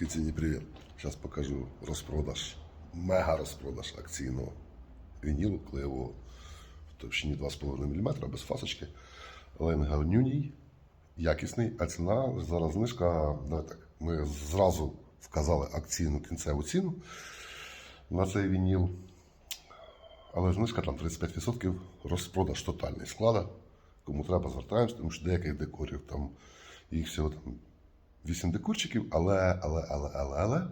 Кицині, привіт. Зараз покажу розпродаж, мега розпродаж акційного вінілу клеєвого в товщині 2,5 мм без фасочки. Але він гарнюній, якісний, а ціна зараз знижка. Давай так. Ми зразу вказали акційну кінцеву ціну на цей вініл. Але знижка там 35%, розпродаж тотальний склада. Кому треба, звертаємось, тому що деяких декорів там їх всього там 8 декорчиків, але, але, але, але, але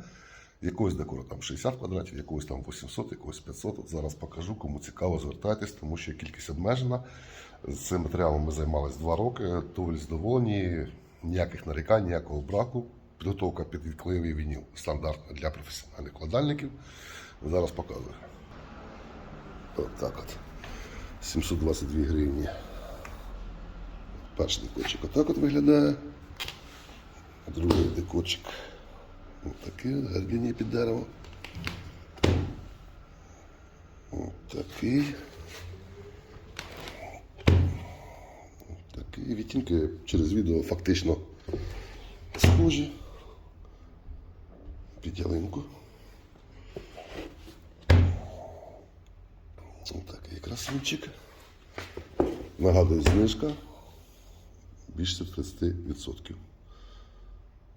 якогось декору там 60 квадратів, якогось там 800, якогось 500. От зараз покажу, кому цікаво, звертайтесь, тому що кількість обмежена. З цим матеріалом ми займалися 2 роки, доволі задоволені, ніяких нарікань, ніякого браку. Підготовка під відклеєвий вініл стандартна для професіональних кладальників. Зараз показую. От так от. 722 гривні. Перший декорчик отак от виглядає. Другий декорчик. Ось такий от, гарбіні під дерево. Ось такий. Ось такий. Відтінки через відео фактично схожі. Під ялинку. Ось такий красунчик. Нагадую, знижка більше 30%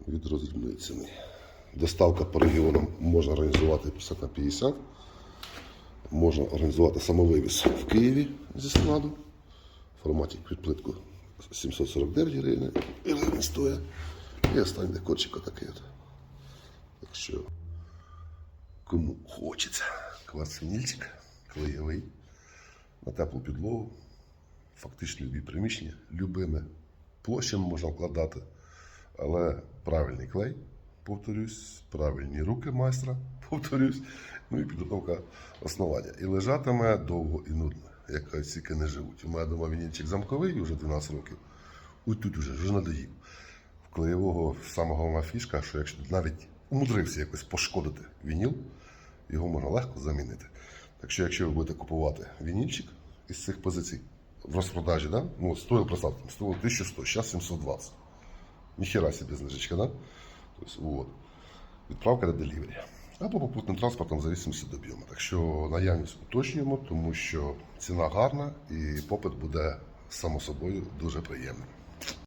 від роздрібної ціни. Доставка по регіонам можна організувати 50 на 50. Можна організувати самовивіз в Києві зі складу. В форматі під плитку 749 гривень, гривень стоїть. І останній декорчик отакий. от. Так що, кому хочеться, кварцинільчик, клеєвий, на теплу підлогу, фактично любі приміщення, любими площами можна вкладати, але правильний клей, повторюсь, правильні руки майстра, повторюсь, ну і підготовка основання. І лежатиме довго і нудно, як ціки не живуть. У мене дома вінільчик замковий вже 12 років. Ось тут уже вже надоїв. В клеєвого сама головна фішка, що якщо навіть умудрився якось пошкодити вініл, його можна легко замінити. Так що, якщо ви будете купувати вінільчик із цих позицій в розпродажі, да? ну, стоїв, представте, стоїло 1100, зараз 720. Ніхера собі знижечка, да? Тобто, вот. Відправка на делівері. Або попутним транспортом в зависимості від об'єму. Так що наявність уточнюємо, тому що ціна гарна і попит буде само собою дуже приємним.